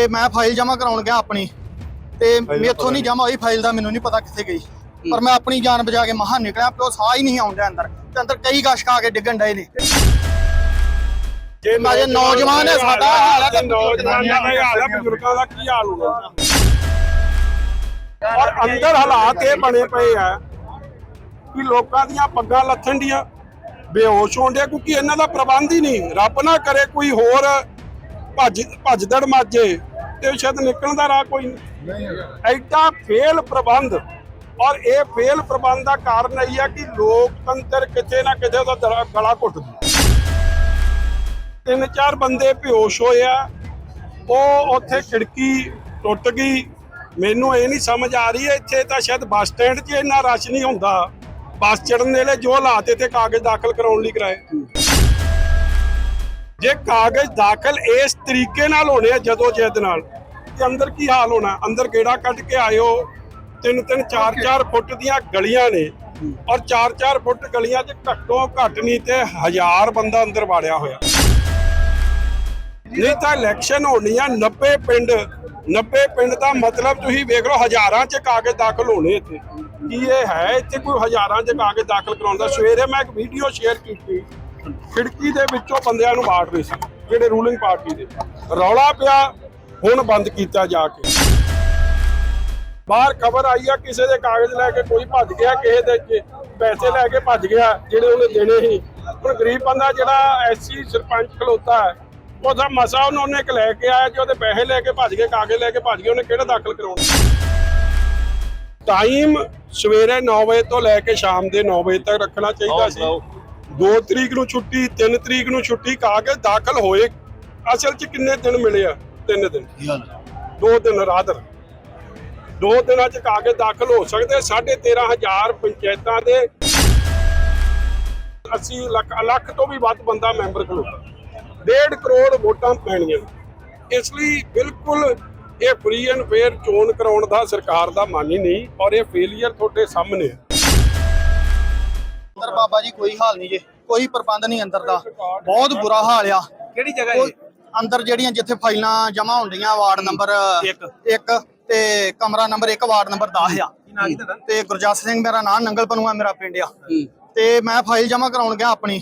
ਤੇ ਮੈਂ ਫਾਈਲ ਜਮ੍ਹਾਂ ਕਰਾਉਣ ਗਿਆ ਆਪਣੀ ਤੇ ਮੇਥੋਂ ਨਹੀਂ ਜਮ੍ਹਾਂ ਹੋਈ ਫਾਈਲ ਦਾ ਮੈਨੂੰ ਨਹੀਂ ਪਤਾ ਕਿੱਥੇ ਗਈ। ਪਰ ਮੈਂ ਆਪਣੀ ਜਾਨ ਬਚਾ ਕੇ ਮਹਾਂ ਨਿਕਲਿਆ ਪਿਓ ਸਾਹ ਹੀ ਨਹੀਂ ਆਉਂਦਾ ਅੰਦਰ। ਤੇ ਅੰਦਰ ਕਈ ਗਸ਼ ਖਾ ਕੇ ਡਿੱਗਣ ਡਏ ਨੇ। ਜੇ ਮੈਂ ਜੇ ਨੌਜਵਾਨ ਹੈ, ਸਾਡਾ ਹਾਲ ਹੈ ਤੇ ਨੌਜਵਾਨਾਂ ਦਾ ਹਾਲ ਹੈ ਬਜ਼ੁਰਗਾਂ ਦਾ ਕੀ ਹਾਲ ਹੋਣਾ ਔਰ ਅੰਦਰ ਹਾਲਾਤ ਇਹ ਬਣੇ ਪਏ ਆ ਕਿ ਲੋਕਾਂ ਦੀਆਂ ਪੱਗਾਂ ਲੱਥਣ ਡੀਆਂ ਬੇਹੋਸ਼ ਹੋਣ ਡਿਆ ਕਿਉਂਕਿ ਇਹਨਾਂ ਦਾ ਪ੍ਰਬੰਧ ਹੀ ਨਹੀਂ। ਰੱਬ ਨਾ ਕਰੇ ਕੋਈ ਹੋਰ ਭੱਜ ਭੱਜਦੜ ਮਾਜੇ। ਤੇ ਸ਼ਾਇਦ ਨਿਕਲਣ ਦਾ ਰਾਹ ਕੋਈ ਨਹੀਂ ਐਡਾ ਫੇਲ ਪ੍ਰਬੰਧ। ਔਰ ਇਹ ਫੇਲ ਪ੍ਰਬੰਧ ਦਾ ਕਾਰਨ ਇਹ ਹੈ ਕਿ ਲੋਕਤੰਤਰ ਕਿਤੇ ਨਾ ਕਿਤੇ ਉਹਦਾ ਗਲਾ ਘੁੱਟਦਾ ਤਿੰਨ ਚਾਰ ਬੰਦੇ ਬੇਹੋਸ਼ ਹੋਏ ਆ। ਉਹ ਉੱਥੇ ਖਿੜਕੀ ਟੁੱਟ ਗਈ। ਮੈਨੂੰ ਇਹ ਨਹੀਂ ਸਮਝ ਆ ਰਹੀ ਇੱਥੇ ਤਾਂ ਸ਼ਾਇਦ ਬੱਸ ਸਟੈਂਡ 'ਚ ਇੰਨਾ ਰਸ਼ ਨਹੀਂ ਹੁੰਦਾ। ਬੱਸ ਚੜਨ ਵੇਲੇ ਜੋ ਹਾਲਾਤ ਇੱਥੇ ਕਾਗਜ਼ ਦਾਖਲ ਕਰਾਉਣ ਲਈ ਕਰਾਏ ਜੇ ਕਾਗਜ਼ ਦਾਖਲ ਇਸ ਤਰੀਕੇ ਨਾਲ ਹੋਣੇ ਆ ਜਦੋਂ ਜੈਦ ਨਾਲ ਤੇ ਅੰਦਰ ਕੀ ਹਾਲ ਹੋਣਾ ਅੰਦਰ ਗੇੜਾ ਕੱਢ ਕੇ ਆਇਓ। ਤਿੰਨ ਤਿੰਨ ਚਾਰ ਚਾਰ ਫੁੱਟ ਦੀਆਂ ਗਲੀਆਂ ਨੇ ਔਰ ਚਾਰ ਚਾਰ ਫੁੱਟ ਗਲੀਆਂ 'ਚ ਘੱਟੋ ਘੱਟ ਨਹੀਂ ਤੇ ਹਜ਼ਾਰ ਬੰਦਾ ਅੰਦਰ ਵਾੜਿਆ ਹੋਇਆ। ਨਹੀਂ ਤਾਂ ਇਲੈਕਸ਼ਨ ਹੋਣੀ ਆ 90 ਪਿੰਡ 90 ਪਿੰਡ ਦਾ ਮਤਲਬ ਤੁਸੀਂ ਵੇਖ ਲਓ ਹਜ਼ਾਰਾਂ 'ਚ ਕਾਗਜ਼ ਦਾਖਲ ਹੋਣੇ ਇੱਥੇ। ਕੀ ਇਹ ਹੈ ਇੱਥੇ ਕੋਈ ਹਜ਼ਾਰਾਂ 'ਚ ਕਾਗਜ਼ ਦਾਖਲ ਕਰਾਉਂਦਾ ਸਵੇਰੇ ਮੈਂ ਇੱਕ ਵੀਡੀਓ ਸ਼ੇਅਰ ਕੀਤੀ। ਖਿੜਕੀ ਦੇ ਵਿੱਚੋਂ ਬੰਦਿਆਂ ਨੂੰ ਬਾੜ ਰਹੇ ਸੀ, ਜਿਹੜੇ ਰੂਲਿੰਗ ਪਾਰਟੀ ਦੇ। ਰੌਲਾ ਪਿਆ, ਹੁਣ ਬੰਦ ਕੀਤਾ ਜਾ ਕੇ। ਬਾਹਰ ਖਬਰ ਆਈ ਆ, ਕਿਸੇ ਦੇ ਕਾਗਜ਼ ਲੈ ਕੇ ਕੋਈ ਭੱਜ ਗਿਆ, ਕਿਸੇ ਦੇ ਪੈਸੇ ਲੈ ਕੇ ਭੱਜ ਗਿਆ, ਜਿਹੜੇ ਉਹਨੇ ਦੇਣੇ ਸੀ। ਹੁਣ ਗਰੀਬ ਬੰਦਾ ਜਿਹੜਾ ਐਸਸੀ ਸਰਪੰਚ ਖਲੋਤਾ ਹੈ, ਉਹਦਾ ਮਸਾ ਉਹਨੂੰ ਉਹਨੇ ਇੱਕ ਲੈ ਕੇ ਆਇਆ ਜੇ ਉਹਦੇ ਪੈਸੇ ਲੈ ਕੇ ਭੱਜ ਗਏ, ਕਾਗਜ਼ ਲੈ ਕੇ ਭੱਜ ਗਏ, ਉਹਨੇ ਕਿਹੜਾ ਦਾਖਲ ਕਰਾਉਣਾ? ਟਾਈਮ ਸਵੇਰੇ 9 ਵਜੇ ਤੋਂ ਲੈ ਕੇ ਸ਼ਾਮ ਦੇ 9 ਵਜੇ ਤੱਕ ਰੱਖਣਾ ਚਾਹੀਦਾ ਸੀ। 2 ਤਰੀਕ ਨੂੰ ਛੁੱਟੀ 3 ਤਰੀਕ ਨੂੰ ਛੁੱਟੀ ਕਾਗਜ਼ ਦਾਖਲ ਹੋਏ। ਅਸਲ 'ਚ ਕਿੰਨੇ ਦਿਨ ਮਿਲੇ ਆ? 3 ਦਿਨ। ਦੋ ਦਿਨ ਰਾਦਰ ਦੋ ਦਿਨਾਂ 'ਚ ਕਾਗਜ਼ ਦਾਖਲ ਹੋ ਸਕਦੇ 13500 ਪੰਚਾਇਤਾਂ ਦੇ 80 ਲੱਖ ਲੱਖ ਤੋਂ ਵੀ ਵੱਧ ਬੰਦਾ ਮੈਂਬਰ ਖਲੋਤਾ ਡੇਢ ਕਰੋੜ ਵੋਟਾਂ ਪੈਣੀਆਂ। ਇਸ ਲਈ ਬਿਲਕੁਲ ਇਹ ਫ੍ਰੀ ਐਂਡ ਫੇਅਰ ਚੋਣ ਕਰਾਉਣ ਦਾ ਸਰਕਾਰ ਦਾ ਮਨ ਹੀ ਨਹੀਂ ਔਰ ਇਹ ਫੇਲਿਅਰ ਤੁਹਾਡੇ ਸਾਹਮਣੇ ਹੈ ਅੰਦਰ ਬਾਬਾ ਜੀ ਕੋਈ ਹਾਲ ਨਹੀਂ ਜੇ ਕੋਈ ਪ੍ਰਬੰਧ ਨਹੀਂ ਅੰਦਰ ਦਾ। ਬਹੁਤ ਬੁਰਾ ਹਾਲ ਆ। ਕਿਹੜੀ ਜਗ੍ਹਾ ਉਹ ਅੰਦਰ ਜਿਹੜੀਆਂ ਜਿੱਥੇ ਫਾਈਲਾਂ ਜਮ੍ਹਾਂ ਹੁੰਦੀਆਂ ਵਾਰਡ ਨੰਬਰ ਇੱਕ। 1 ਤੇ ਕਮਰਾ ਨੰਬਰ 1 ਵਾਰਡ ਨੰਬਰ 10 ਆ। ਨਾਂ ਤੇ ਗੁਰਜਸ ਸਿੰਘ ਮੇਰਾ ਨਾਮ ਨੰਗਲ ਪਨੂਆ ਮੇਰਾ ਪਿੰਡ ਆ। ਤੇ ਮੈਂ ਫਾਈਲ ਜਮ੍ਹਾਂ ਕਰਾਉਣ ਗਿਆ ਆਪਣੀ।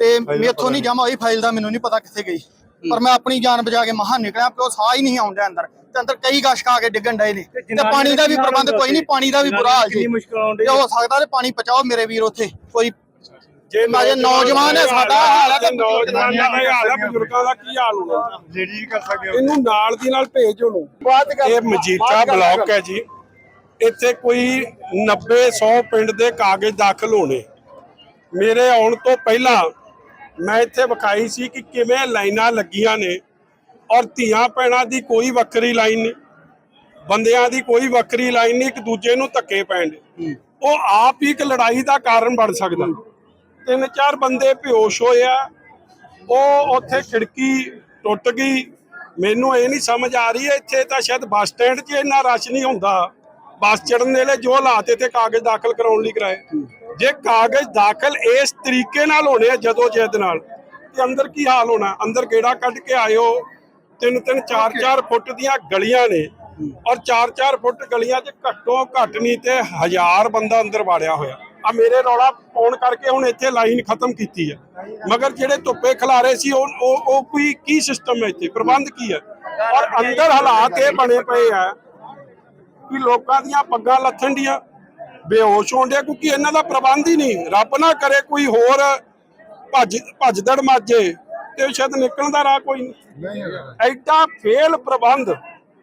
ਤੇ ਮੇਥੋਂ ਨਹੀਂ ਜਮ੍ਹਾਂ ਹੋਈ ਫਾਈਲ ਦਾ ਮੈਨੂੰ ਨਹੀਂ ਪਤਾ ਕਿੱਥੇ ਗਈ। ਪਰ ਮੈਂ ਆਪਣੀ ਜਾਨ ਬਚਾ ਕੇ ਮਹਾਂ ਨਿਕਲਿਆ ਪਿਓ ਸਾਹ ਹੀ ਨਹੀਂ ਆਉਂਦਾ ਅੰਦਰ। ਤੇ ਅੰਦਰ ਕਈ ਗਸ਼ ਖਾ ਕੇ ਡਿੱਗਣ ਡਏ ਨੇ। ਤੇ ਪਾਣੀ ਦਾ ਵੀ ਪ੍ਰਬੰਧ ਕੋਈ ਨਹੀਂ ਪਾਣੀ ਦਾ ਵੀ ਬੁਰਾ ਹਾਲ ਜੀ ਕਿੰਨੀ ਮੁਸ਼ਕਲ ਆਉਂਦੀ ਜੇ ਹੋ। ਸਕਦਾ ਤੇ ਪਾਣੀ ਪਹੁੰਚਾਓ ਮੇਰੇ ਵੀਰ ਉੱਥੇ। ਕੋਈ ਜੇ ਮੈਂ ਜੇ ਨੌਜਵਾਨ ਹੈ, ਸਾਡਾ ਹਾਲ ਹੈ ਤੇ ਨੌਜਵਾਨਾਂ ਦਾ ਹਾਲ ਹੈ ਬਜ਼ੁਰਗਾਂ ਦਾ ਕੀ ਹਾਲ ਹੋਣਾ? ਲੇਡੀ ਕਰ ਸਕਦੇ ਇਹਨੂੰ ਨਾਲ ਦੀ ਨਾਲ ਭੇਜ ਉਹਨੂੰ ਇਹ ਮਜੀਠਾ ਬਲਾਕ ਹੈ ਜੀ। ਇੱਥੇ ਕੋਈ 90 100 ਪਿੰਡ ਦੇ ਕਾਗਜ਼ ਦਾਖਲ ਹੋਣੇ। ਮੇਰੇ ਆਉਣ ਤੋਂ ਪਹਿਲਾਂ ਮੈਂ ਇੱਥੇ ਵਿਖਾਈ ਸੀ ਕਿ ਕਿਵੇਂ ਲਾਈਨਾਂ ਲੱਗੀਆਂ ਨੇ। ਔਰ ਧੀਆਂ ਭੈਣਾਂ ਦੀ ਕੋਈ ਵੱਖਰੀ ਲਾਈਨ ਨਹੀਂ ਬੰਦਿਆਂ ਦੀ ਕੋਈ ਵੱਖਰੀ ਲਾਈਨ ਨਹੀਂ ਇੱਕ ਦੂਜੇ ਨੂੰ ਧੱਕੇ ਪੈਣ ਦੇ। ਉਹ ਆਪ ਹੀ ਇੱਕ ਲੜਾਈ ਦਾ ਕਾਰਨ ਬਣ ਸਕਦਾ। ਤਿੰਨ ਚਾਰ ਬੰਦੇ ਬੇਹੋਸ਼ ਹੋਏ ਆ ਉਹ ਉੱਥੇ ਖਿੜਕੀ ਟੁੱਟ ਗਈ। ਮੈਨੂੰ ਇਹ ਨਹੀਂ ਸਮਝ ਆ ਰਹੀ ਇੱਥੇ ਤਾਂ ਸ਼ਾਇਦ ਬੱਸ ਸਟੈਂਡ 'ਚ ਇੰਨਾ ਰਸ਼ ਨਹੀਂ ਹੁੰਦਾ। ਬੱਸ ਚੜਨ ਵੇਲੇ ਜੋ ਹਾਲਾਤ ਇੱਥੇ ਕਾਗਜ਼ ਦਾਖਲ ਕਰਾਉਣ ਲਈ ਕਰਾਏ। ਜੇ ਕਾਗਜ਼ ਦਾਖਲ ਇਸ ਤਰੀਕੇ ਨਾਲ ਹੋਣੇ ਆ ਜਦੋਂ ਜੈਦ ਨਾਲ ਤੇ ਅੰਦਰ ਕੀ ਹਾਲ ਹੋਣਾ ਅੰਦਰ ਗੇੜਾ ਕੱਢ ਕੇ ਆਇਓ ਤਿੰਨ ਤਿੰਨ ਚਾਰ ਚਾਰ ਫੁੱਟ ਦੀਆਂ ਗਲੀਆਂ ਨੇ। ਔਰ ਚਾਰ ਚਾਰ ਫੁੱਟ ਗਲੀਆਂ 'ਚ ਘੱਟੋ ਘੱਟ ਨਹੀਂ ਤੇ ਹਜ਼ਾਰ ਬੰਦਾ ਅੰਦਰ ਵਾੜਿਆ ਹੋਇਆ। ਆ ਮੇਰੇ ਰੌਲਾ ਪਾਉਣ ਕਰਕੇ ਹੁਣ ਇੱਥੇ ਲਾਈਨ ਖਤਮ ਕੀਤੀ ਹੈ। ਮਗਰ ਜਿਹੜੇ ਧੁੱਪੇ ਖਿਲਾਰੇ ਸੀ ਉਹ ਉਹ ਕੋਈ ਕੀ ਸਿਸਟਮ ਹੈ ਇੱਥੇ? ਪ੍ਰਬੰਧ ਕੀ ਹੈ? ਔਰ ਅੰਦਰ ਹਾਲਾਤ ਇਹ ਬਣੇ ਪਏ ਆ ਕਿ ਲੋਕਾਂ ਦੀਆਂ ਪੱਗਾਂ ਲੱਥਣ ਡੀਆਂ ਬੇਹੋਸ਼ ਹੋਣ ਡਿਆ ਕਿਉਂਕਿ ਇਹਨਾਂ ਦਾ ਪ੍ਰਬੰਧ ਹੀ ਨਹੀਂ। ਰੱਬ ਨਾ ਕਰੇ ਕੋਈ ਹੋਰ ਭੱਜ ਭੱਜਦੜ ਮਾਜੇ। ਤੇ ਸ਼ਾਇਦ ਨਿਕਲਣ ਦਾ ਰਾਹ ਕੋਈ ਨਹੀਂ ਐਡਾ ਫੇਲ ਪ੍ਰਬੰਧ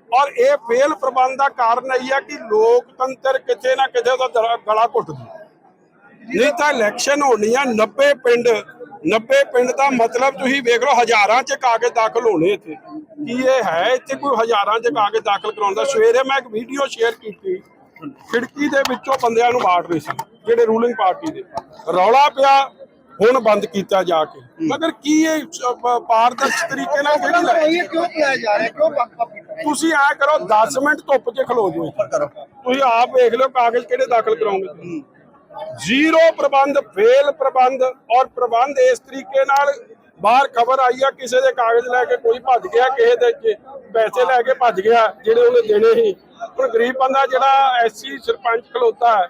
ਔਰ ਇਹ ਫੇਲ ਪ੍ਰਬੰਧ ਦਾ ਕਾਰਨ ਇਹ ਹੈ ਕਿ ਲੋਕਤੰਤਰ ਕਿਤੇ ਨਾ ਕਿਤੇ ਦਰਾ- ਗਲਾ ਘੁੱਟਦਾ ਨਹੀਂ ਤਾਂ ਇਲੈਕਸ਼ਨ ਹੋਣੀ ਆ 90 ਪਿੰਡ 90 ਪਿੰਡ ਦਾ ਮਤਲਬ ਤੁਸੀਂ ਵੇਖ ਲਓ ਹਜ਼ਾਰਾਂ 'ਚ ਕਾਗਜ਼ ਦਾਖਲ ਹੋਣੇ ਇੱਥੇ। ਕੀ ਇਹ ਹੈ ਇੱਥੇ ਕੋਈ ਹਜ਼ਾਰਾਂ 'ਚ ਕਾਗਜ਼ ਦਾਖਲ ਕਰਾਉਂਦਾ ਸਵੇਰੇ ਮੈਂ ਇੱਕ ਵੀਡੀਓ ਸ਼ੇਅਰ ਕੀਤੀ। ਖਿੜਕੀ ਦੇ ਵਿੱਚੋਂ ਬੰਦਿਆਂ ਨੂੰ ਬਾੜ ਰਹੇ ਸੀ ਜਿਹੜੇ ਰੂਲਿੰਗ ਪਾਰਟੀ ਦੇ। ਰੌਲਾ ਪਿਆ ਹੁਣ ਬੰਦ ਕੀਤਾ ਜਾ ਕੇ। ਮਗਰ ਕੀ ਇਹ ਸ- ਪ- ਪਾਰਦਰਸ਼ ਤਰੀਕੇ ਨਾਲ ਕਿਹੜੀ ਲੜਾਈ? ਕਿਉਂ ਪਿਆ ਜਾ ਰਿਹਾ? ਕਿਉਂ ਤੁਸੀਂ ਐ ਕਰੋ 10 ਮਿੰਟ ਧੁੱਪ 'ਚ ਖਲੋ ਜਾਓ। ਤੁਸੀਂ ਆਪ ਵੇਖ ਲਿਓ ਕਾਗਜ਼ ਕਿਹੜੇ ਦਾਖਲ ਕਰਾਉਂਗੇ। ਜ਼ੀਰੋ ਪ੍ਰਬੰਧ ਫੇਲ ਪ੍ਰਬੰਧ ਔਰ ਪ੍ਰਬੰਧ ਇਸ ਤਰੀਕੇ ਨਾਲ ਬਾਹਰ ਖਬਰ ਆਈ ਆ ਕਿਸੇ ਦੇ ਕਾਗਜ਼ ਲੈ ਕੇ ਕੋਈ ਭੱਜ ਗਿਆ ਕਿਸੇ ਦੇ ਪੈਸੇ ਲੈ ਕੇ ਭੱਜ ਗਿਆ ਜਿਹੜੇ ਉਹਨੇ ਦੇਣੇ ਸੀ। ਹੁਣ ਗਰੀਬ ਬੰਦਾ ਜਿਹੜਾ ਐਸਸੀ ਸਰਪੰਚ ਖਲੋਤਾ ਹੈ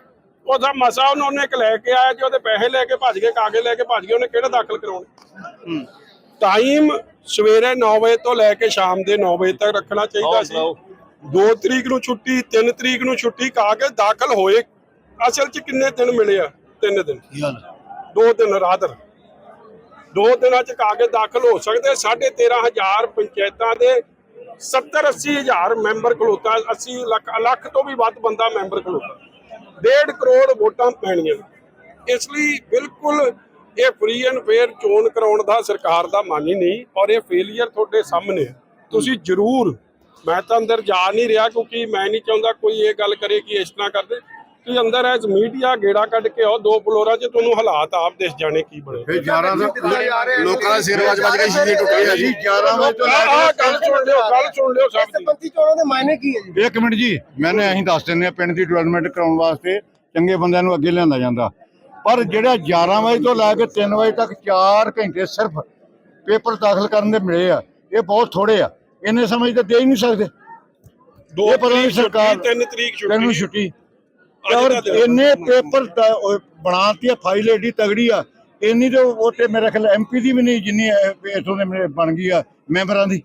ਉਹਦਾ ਮਸਾ ਉਹਨੂੰ ਉਹਨੇ ਇੱਕ ਲੈ ਕੇ ਆਇਆ ਜੇ ਉਹਦੇ ਪੈਸੇ ਲੈ ਕੇ ਭੱਜ ਗਏ ਕਾਗਜ਼ ਲੈ ਕੇ ਭੱਜ ਗਏ ਉਹਨੇ ਕਿਹੜਾ ਦਾਖਲ ਕਰਾਉਣੇ? ਟਾਈਮ ਸਵੇਰੇ 9 ਵਜੇ ਤੋਂ ਲੈ ਕੇ ਸ਼ਾਮ ਦੇ 9 ਵਜੇ ਤੱਕ ਰੱਖਣਾ ਚਾਹੀਦਾ ਸੀ। 2 ਤਰੀਕ ਨੂੰ ਛੁੱਟੀ 3 ਤਰੀਕ ਨੂੰ ਛੁੱਟੀ ਕਾਗਜ਼ ਦਾਖਲ ਹੋਏ। ਅਸਲ 'ਚ ਕਿੰਨੇ ਦਿਨ ਮਿਲੇ ਆ? 3 ਦਿਨ। ਦੋ ਦਿਨ ਰਾਦਰ ਦੋ ਦਿਨਾਂ 'ਚ ਕਾਗਜ਼ ਦਾਖਲ ਹੋ ਸਕਦੇ 13500 ਪੰਚਾਇਤਾਂ ਦੇ 70 80 ਹਜ਼ਾਰ ਮੈਂਬਰ ਖਲੋਤਾ 80 ਲੱਖ ਲੱਖ ਤੋਂ ਵੀ ਵੱਧ ਬੰਦਾ ਮੈਂਬਰ ਖਲੋਤਾ। ਡੇਢ ਕਰੋੜ ਵੋਟਾਂ ਪੈਣੀਆਂ। ਇਸ ਲਈ ਬਿਲਕੁਲ ਇਹ ਫ੍ਰੀ ਐਂਡ ਫੇਅਰ ਚੋਣ ਕਰਾਉਣ ਦਾ ਸਰਕਾਰ ਦਾ ਮਨ ਹੀ ਨਹੀਂ ਔਰ ਇਹ ਫੇਲਿਅਰ ਤੁਹਾਡੇ ਸਾਹਮਣੇ ਤੁਸੀਂ ਜ਼ਰੂਰ, ਮੈਂ ਤਾਂ ਅੰਦਰ ਜਾ ਨਹੀਂ ਰਿਹਾ ਕਿਉਂਕਿ ਮੈਂ ਨਹੀਂ ਚਾਹੁੰਦਾ ਕੋਈ ਇਹ ਗੱਲ ਕਰੇ ਕਿ ਇਸ ਤਰ੍ਹਾਂ ਕਰਦੇ ਤੁਸੀਂ ਅੰਦਰ ਐਸ ਮੀਡੀਆ ਗੇੜਾ ਕੱਢ ਕੇ ਆਓ ਦੋ ਫਲੋਰਾਂ 'ਚ ਤੁਹਾਨੂੰ ਹਾਲਾਤ ਆਪ ਦਿਸ ਜਾਣੇ ਕੀ ਬਣੇ। ਫਿਰ 11 ਤੋਂ ਲੋਕਾਂ ਦਾ ਸਿਰ ਵੱਜ ਵੱਜ ਕੇ ਸ਼ੀਸ਼ੇ ਟੁੱਟ ਗਏ ਆ ਜੀ। 11 ਵਜੇ ਤੋਂ ਆਹ ਆਹ ਗੱਲ ਸੁਣ ਲਿਓ ਗੱਲ ਸੁਣ ਲਿਓ ਸਭ ਦੀ। ਸਰਪੰਚੀ ਚੋਣਾਂ ਦੇ ਮਾਇਨੇ ਕੀ ਹੈ ਜੀ? ਇੱਕ ਮਿੰਟ ਜੀ ਮੈਨੇ ਅਸੀਂ ਦੱਸ ਦਿੰਦੇ ਆ ਪਿੰਡ ਦੀ ਡਿਵੈਲਪਮੈਂਟ ਕਰਾਉਣ ਵਾਸਤੇ ਚੰਗੇ ਬੰਦਿਆਂ ਨੂੰ ਅੱਗੇ ਲਿਆਂਦਾ ਜਾਂਦਾ। ਪਰ ਜਿਹੜਾ 11 ਵਜੇ ਤੋਂ ਲੈ ਕੇ 3 ਵਜੇ ਤੱਕ 4 ਘੰਟੇ ਸਿਰਫ ਪੇਪਰ ਦਾਖਲ ਕਰਨ ਦੇ ਮਿਲੇ ਆ ਇਹ ਬਹੁਤ ਥੋੜੇ ਆ। ਇੰਨੇ ਸਮੇਂ ਤਾਂ ਦੇ ਹੀ ਨਹੀਂ ਸਕਦੇ। ਦੋ ਪਤਾ ਤਰੀਕ ਸਰਕਾਰ- ਛੁੱਟੀ, ਤਿੰਨ ਤਰੀਕ ਤੈਨੂੰ ਛੁੱਟੀ ਛੁੱਟੀ। ਔਰ ਇੰਨੇ ਪੇਪਰ ਬਣਾਤੀ ਆ ਫਾਈਲ ਏਡੀ ਤਗੜੀ ਆ। ਇੰਨੀ ਤੇ ਉਹ ਤੇ ਮੇਰੇ ਖਿਆਲ ਐਮਪੀ ਦੀ ਵੀ ਨਹੀਂ ਜਿੰਨੀ ਇਥੋਂ ਦੇ ਮੇਰੇ ਬਣ ਗਈ ਆ ਮੈਂਬਰਾਂ ਦੀ।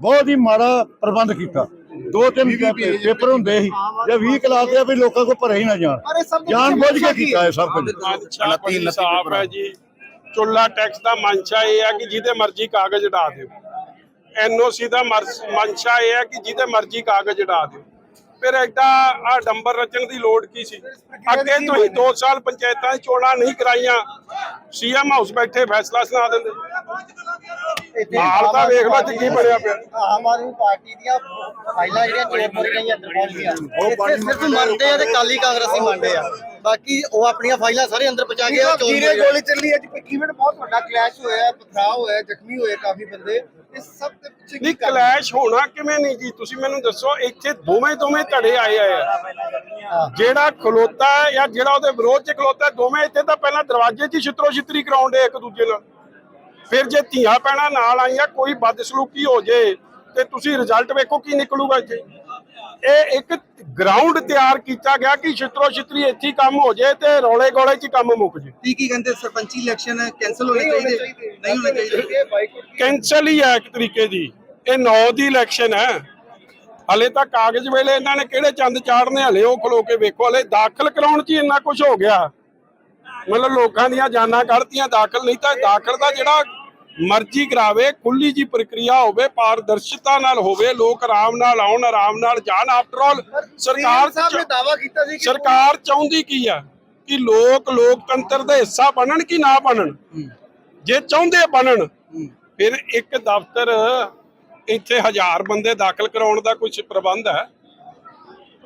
ਬਹੁਤ ਹੀ ਮਾੜਾ ਪ੍ਰਬੰਧ ਕੀਤਾ। ਦੋ ਤਿੰਨ ਪੇਪਰ ਹੁੰਦੇ ਸੀ। ਜੇ 20 ਕਲਾਸ ਆ ਵੀ ਲੋਕਾਂ ਕੋਲ ਭਰੇ ਹੀ ਨਾ ਜਾਣ। ਜਾਣ ਬੁੱਝ ਕੇ ਕੀ ਕੀਤਾ ਇਹ ਸਭ ਕੁਝ। ਮਨਸ਼ਾ ਬੜੀ ਸਾਫ਼ ਹੈ ਜੀ। ਚੁੱਲਾ ਟੈਕਸ ਦਾ ਮਨਸ਼ਾ ਇਹ ਹੈ ਕਿ ਜਿਹਦੇ ਮਰਜ਼ੀ ਕਾਗਜ਼ ਉਡਾ ਦਿਓ। ਐਨਓਸੀ ਦਾ ਮਨਸ਼ਾ ਇਹ ਹੈ ਕਿ ਜਿਹਦੇ ਮਰਜ਼ੀ ਕਾਗਜ਼ ਉਡਾ ਦਿਓ। ਫਿਰ ਐਡਾ ਆ ਡੰਬਰ ਰਚਣ ਦੀ ਲੋੜ ਕੀ ਸੀ? ਅੱਗੇ ਤੁਸੀਂ 2 ਸਾਲ ਪੰਚਾਇਤਾਂ ਚੋਣਾਂ ਨਹੀਂ ਕਰਾਈਆਂ, ਸੀਐਮ ਹਾਊਸ ਬੈਠੇ, ਫੈਸਲਾ ਸੁਣਾ ਦਿੰਦੇ। ਹਾਲ ਤਾਂ ਵੇਖ ਲਓ ਜੀ ਕੀ ਬਣਿਆ ਪਿਆ। ਆਮ ਆਦਮੀ ਪਾਰਟੀ ਦੀਆਂ ਫਾਈਲਾਂ ਜਿਹੜੀਆਂ ਚੇਪਰ ਗਈਆਂ ਅੰਦਰ ਪਹੁੰਚ ਗਈਆਂ ਇੱਥੇ ਸਿਰਫ ਮੰਨਦੇ ਆ ਤੇ ਕਾਲੀ ਕਾਂਗਰਸੀ ਮੰਨਦੇ ਆ। ਬਾਕੀ ਉਹ ਆਪਣੀਆਂ ਫਾਈਲਾਂ ਸਾਰੇ ਅੰਦਰ ਪਹੁੰਚਾ ਕੇ ਉਹ ਚੋਣ ਗੋਲੀ ਚੱਲੀ ਅੱਜ ਇਵੈਂਟ ਬਹੁਤ ਵੱਡਾ ਕਲੈਸ਼ ਹੋਇਆ ਪਥਰਾਅ ਹੋਇਆ ਜ਼ਖਮੀ ਹੋਏ ਕਾਫੀ ਬੰਦੇ। ਇਸ ਸਭ ਦੇ ਪਿੱਛੇ ਨਹੀਂ ਕਲੈਸ਼ ਹੋਣਾ ਕਿਵੇਂ ਨਹੀਂ ਜੀ? ਤੁਸੀਂ ਮੈਨੂੰ ਦੱਸੋ ਇੱਥੇ ਦੋਵੇਂ ਦੋਵੇਂ ਧੜੇ ਆਏ ਆ। ਜਿਹੜਾ ਖਲੋਤਾ ਹੈ ਜਾਂ ਜਿਹੜਾ ਉਹਦੇ ਵਿਰੋਧ 'ਚ ਖਲੋਤਾ ਹੈ, ਦੋਵੇਂ ਇੱਥੇ ਤਾਂ ਪਹਿਲਾਂ ਦਰਵਾਜ਼ੇ 'ਚ ਹੀ ਛਿੱਤਰੋ ਛਿੱਤਰੀ ਕਰਾਉਂਦੇ ਇੱਕ ਦੂਜੇ ਨਾਲ। ਫਿਰ ਜੇ ਧੀਆਂ ਪੈਣਾ ਨਾਲ ਆਈਆਂ ਕੋਈ ਬਦਸਲੂਕੀ ਹੋ ਜੇ ਤੇ ਤੁਸੀਂ ਰਿਜ਼ਲਟ ਵੇਖੋ ਕੀ ਨਿਕਲੂਗਾ ਇੱਥੇ। ਇਹ ਇੱਕ ਗਰਾਊਂਡ ਤਿਆਰ ਕੀਤਾ ਗਿਆ ਕਿ ਛਿੱਤਰੋ ਛਿੱਤਰੀ ਇੱਥੇ ਕੰਮ ਹੋ ਜੇ ਤੇ ਰੌਲੇ ਗੋਲੇ 'ਚ ਕੰਮ ਮੁੱਕ ਜੇ। ਕੀ ਕੀ ਕਹਿੰਦੇ ਸਰਪੰਚੀ ਇਲੈਕਸ਼ਨ ਕੈਨਸਲ ਹੋਣੇ ਚਾਹੀਦੇ? ਨਹੀਂ ਹੋਣੇ ਚਾਹੀਦੇ। ਕੈਂਸਲ ਹੀ ਹੈ ਇੱਕ ਤਰੀਕੇ ਦੀ। ਇਹ 9 ਦੀ ਇਲੈਕਸ਼ਨ ਹੈ। ਹਲੇ ਤਾਂ ਕਾਗਜ਼ ਵੇਲੇ ਇਹਨਾਂ ਨੇ ਕਿਹੜੇ ਚੰਦ ਚਾੜਨੇ ਹਲੇ ਉਹ ਖਲੋ ਕੇ ਵੇਖੋ। ਹਲੇ ਦਾਖਲ ਕਰਾਉਣ 'ਚ ਇੰਨਾ ਕੁਝ ਹੋ ਗਿਆ। ਮਤਲਬ ਲੋਕਾਂ ਦੀਆਂ ਜਾਨਾਂ ਕੱਢਤੀਆਂ ਦਾਖਲ ਨਹੀਂ ਤਾਂ ਦਾਖਲ ਦਾ ਜਿਹੜਾ ਮਰਜ਼ੀ ਕਰਾਵੇ ਖੁੱਲੀ ਜੀ ਪ੍ਰਕਿਰਿਆ ਹੋਵੇ ਪਾਰਦਰਸ਼ਤਾ ਨਾਲ ਹੋਵੇ ਲੋਕ ਆਰਾਮ ਨਾਲ ਆਉਣ ਆਰਾਮ ਨਾਲ ਜਾਣ। ਆਫਟਰ ਆਲ ਸਰਕਾਰ ਸਾਹਿਬ ਨੇ ਦਾਵਾ ਕੀਤਾ ਸੀ ਕਿ ਸਰਕਾਰ ਚਾਹੁੰਦੀ ਕੀ ਆ? ਕਿ ਲੋਕ ਲੋਕਤੰਤਰ ਦਾ ਹਿੱਸਾ ਬਣਨ ਕਿ ਨਾ ਬਣਨ? ਜੇ ਚਾਹੁੰਦੇ ਬਣਨ ਫਿਰ ਇੱਕ ਦਫ਼ਤਰ ਇੱਥੇ ਹਜ਼ਾਰ ਬੰਦੇ ਦਾਖਲ ਕਰਾਉਣ ਦਾ ਕੁਝ ਪ੍ਰਬੰਧ ਹੈ।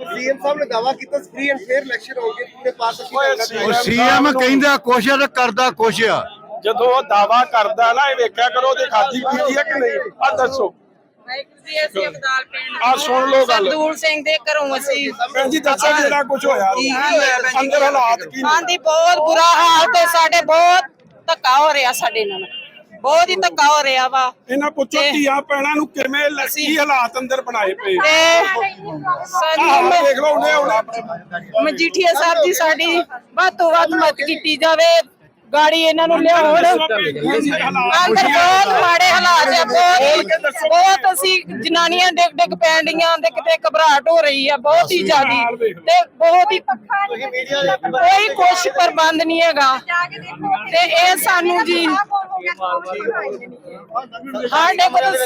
ਸੀਐਮ ਸਾਹਿਬ ਨੇ ਦਾਵਾ ਕੀਤਾ ਫ੍ਰੀ ਐਂਡ ਫੇਅਰ ਇਲੈਕਸ਼ਨ ਹੋਗੇ ਪੂਰੇ ਪਾਰਦਰਸ਼ੀ ਓਏ ਢੰਗ ਨਾਲ CM ਉਹ ਸੀਐਮ ਕਹਿੰਦਾ ਕੁਛ ਆ ਤੇ ਕਰਦਾ ਕੁਛ ਆ। ਜਦੋਂ ਉਹ ਦਾਵਾ ਕਰਦਾ ਨਾ ਇਹ ਵੇਖਿਆ ਕਰੋ ਉਹਦੇ ਖਾਦੀ ਪੀਤੀ ਹੈ ਕਿ ਨਹੀਂ? ਆ ਦੱਸੋ। ਵਾਹਿਗੁਰੂ ਜੀ ਅਸੀਂ ਅਬਦਾਲ ਪਿੰਡ ਆਹ ਸੁਣ ਲਓ ਗੱਲ। ਸਰਦੂਲ ਸਿੰਘ ਦੇ ਘਰੋਂ ਅਸੀਂ ਭੈਣ ਜੀ ਦੱਸੋ ਜਿਹੜਾ ਕੁਝ ਹੋਇਆ? ਕੀ ਹੋਇਆ ਭੈਣ ਜੀ? ਅੰਦਰ ਹਾਲਾਤ ਕੀ ਨੇ? ਆਂਦੀ ਬਹੁਤ ਬੁਰਾ ਹਾਲ ਤੇ ਸਾਡੇ ਬਹੁਤ ਧੱਕਾ ਹੋ ਰਿਹਾ ਸਾਡੇ ਨਾਲ। ਬਹੁਤ ਹੀ ਧੱਕਾ ਹੋ ਰਿਹਾ ਵਾ। ਇਹਨਾਂ ਪੁੱਛੋ ਧੀਆਂ ਪੈਣਾ ਨੂੰ ਕਿਵੇਂ ਲੱਗੀ ਹਾਲਾਤ ਅੰਦਰ ਬਣਾਏ ਪਏ? ਤੇ ਆਹ ਸਾਨੂੰ ਦੇਖ ਲਓ ਉਹਨੇ ਹੁਣ। ਮਜੀਠੀਆ ਸਾਹਿਬ ਜੀ ਸਾਡੀ ਵੱਧ ਤੋਂ ਵੱਧ ਮਦਦ ਕੀਤੀ ਜਾਵੇ। ਗਾੜੀ ਇਹਨਾਂ ਨੂੰ ਲਿਆਉਣ। ਅੰਦਰ ਬਹੁਤ ਮਾੜੇ ਹਾਲਾਤ ਆ ਬਹੁਤ ਬਹੁਤ ਅਸੀਂ ਜਨਾਨੀਆਂ ਡਿੱਗ ਡਿੱਗ ਪੈਂਡੀਆਂ ਤੇ ਕਿਤੇ ਘਬਰਾਹਟ ਹੋ ਰਹੀ ਆ ਬਹੁਤ ਹੀ ਜ਼ਿਆਦੀ। ਤੇ ਬਹੁਤ ਹੀ ਕੋਈ ਕੁਛ ਪ੍ਰਬੰਧ ਨਹੀਂ ਹੈਗਾ। ਤੇ ਇਹ ਸਾਨੂੰ ਜੀ ਸਾਡੇ ਕੋਲ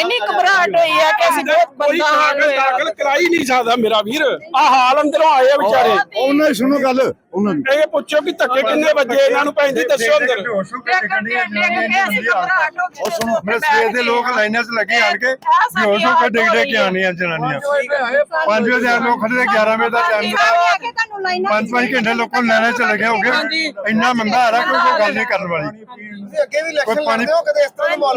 ਇੰਨੀ ਘਬਰਾਹਟ ਹੋਈ ਆ ਕਿ ਅਸੀਂ ਬਹੁਤ ਕੋਈ ਬੰਦਾ ਹਾਲ ਕਾਗਜ਼ ਹੋਇਆ। ਦਾਖਲ ਕਰਾ ਹੀ ਨਹੀਂ ਸਕਦਾ ਮੇਰਾ ਵੀਰ। ਆ ਹਾਲ ਅੰਦਰੋਂ ਆਏ ਆ ਵਿਚਾਰੇ। ਉਹਨਾਂ ਸੁਣੋ ਗੱਲ। ਉਹਨਾਂ ਦੀ ਇਹ ਪੁੱਛੋ ਕਿ ਧੱਕੇ ਕਿੰਨੇ ਵੱਜੇ ਇਹਨਾਂ ਨੂੰ ਭੈਣ ਜੀ ਦੱਸੋ ਅੰਦਰ। ਉਹ ਸੁਣੋ ਮੇਰੇ ਸਵੇਰ ਦੇ ਲੋਕ ਲਾਈਨਾਂ 'ਚ ਲੱਗੇ ਆਣ ਕੇ। ਬੇਹੋਸ਼ ਹੋ ਕੇ ਡਿੱਗ ਡਿੱਗ ਕੇ ਆਣੀਆਂ ਜਨਾਨੀਆਂ। 5 ਵਜੇ ਲੋਕ ਖੜੇ ਤੇ 11 ਵਜੇ ਦਾ ਟਾਈਮ ਪੰਜ ਪੰਜ ਘੰਟੇ ਲੋਕਾਂ ਨੂੰ ਲੈਣੇ ਚ ਲੱਗੇ ਹੋਗੇ ਇੰਨਾ ਮੰਦਾ ਆ ਰਿਹਾ ਕੋਈ ਗੱਲ ਨਹੀਂ ਕਰਨ ਵਾਲੀ। ਤੁਸੀਂ ਅੱਗੇ ਵੀ ਇਲੈਕਸ਼ਨ ਲੜਦੇ ਹੋ ਕਦੇ ਇਸ ਤਰ੍ਹਾਂ ਦਾ ਮਾਹੌਲ